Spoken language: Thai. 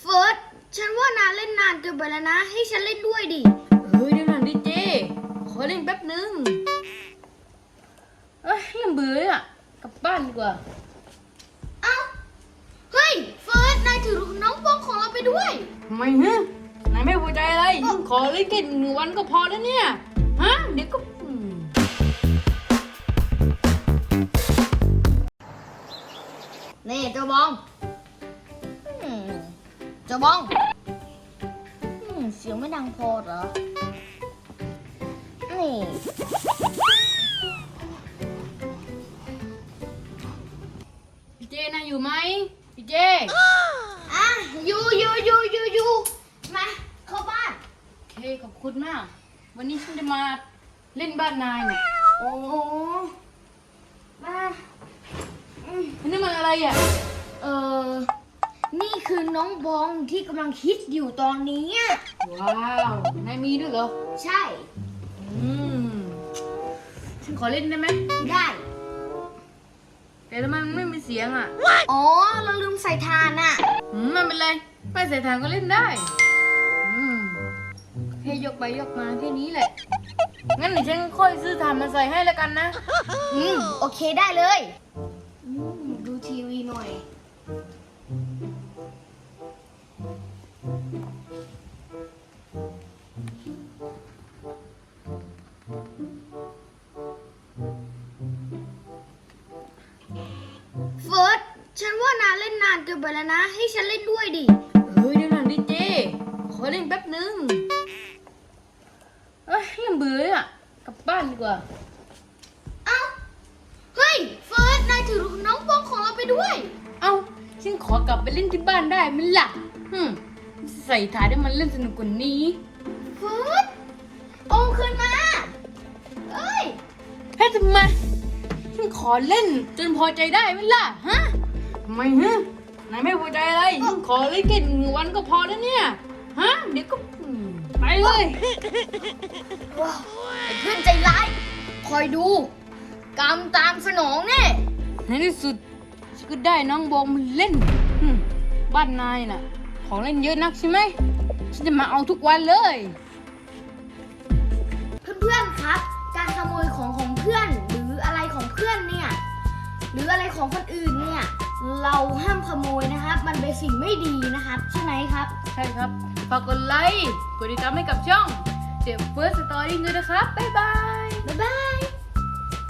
เฟิร์สฉันว่านานเล่นนานเกินไปแล้วนะ ให้ฉันเล่นด้วยดิ เฮ้ยเดี๋ยวหน่อยดิเจ ขอเล่นแป๊บนึงเอ้ยยังเบื่ออะ กลับบ้านดีกว่า เอ้า เฮ้ย เฟิร์สนายถือน้องปองของเราไปด้วย ทำไมฮะนายไม่พอใจอะไร ขอเล่นแค่หนึ่งวันก็พอแล้วเนี่ย ฮะ เดี๋ยวก็อืมนี่เจ้าบองอืมเจ้าบองอืมเสียงไม่ดังพอเหรอ นี่ พี่เจนายอยู่ไหมพี่เจ อะอยู่อยู่อยู่อยู่อยู่มาเข้าบ้านโอเคขอบคุณมาก วันนี้ฉันจะมาเล่นบ้านนายเนี่ยโอ้มาอืมอันนี้มันอะไรอะ เออนี่ คือน้องบองที่กำลังฮิตอยู่ตอนนี้อะว้าวนายมีด้วยเหรอ ใช่อืม ฉันขอเล่นได้ไหม ได้ แต่ทำไมมันไม่มีเสียงอะอ๋อ เราลืมใส่ทานอะอืมไม่เป็นไรไม่ใส่ทางก็เล่นได้ อืมแค่ยกไปยกมาแค่นี้แหละ งั้นเดี๋ยวฉันค่อยซื้อถ่านมาใส่ให้แล้วกันนะ อืม โอเคได้เลย เล่นนานเกินไปแล้วนะ ให้ฉันเล่นด้วยดิ เฮ้ยเดี๋ยวหน่อยดิเจ ขอเล่นแป๊บนึงเอ้ยยังเบื่ออะ กลับบ้านดีกว่า เอ้า เฮ้ย เฟิร์ส นายถือน้องปองของเราไปด้วย เอ้าฉันขอกลับไปเล่นที่บ้านได้ไหมล่ะฮึมใส่ถ่ายได้มันเล่นสนุกกว่านี้ เฟิร์สโองคืนมา เอ้ยเฮ้ยทำไมฉันขอเล่นจนพอใจได้ไหมล่ะ ฮะทำ ไมฮะนายไม่พอใจอะไรฉันขอเล่นแค่หนึ่งวันก็พอแล้วเนี่ย ฮะ เดี๋ยวก็อืมไปเลยว้าวไอ้เพื่อนใจร้ายคอยดูกรรมตามสนองแน่ในที่สุดฉันก็ได้น้องบองมาเล่นหึ่มบ้านนายน่ะ ของเล่นเยอะนักใช่ไหมฉันจะมาเอาทุกวันเลย เพื่อนๆครับ การขโมยของของเพื่อน หรืออะไรของเพื่อนเนี่ย หรืออะไรของคนอื่นเนี่ย เราห้ามขโมยนะครับ มันเป็นสิ่งไม่ดีนะครับ ใช่ไหมครับ ใช่ครับ ฝากกดไลค์ กดติดตามให้กับช่อง The First Story ด้วยนะครับ บ๊ายบาย บ๊ายบาย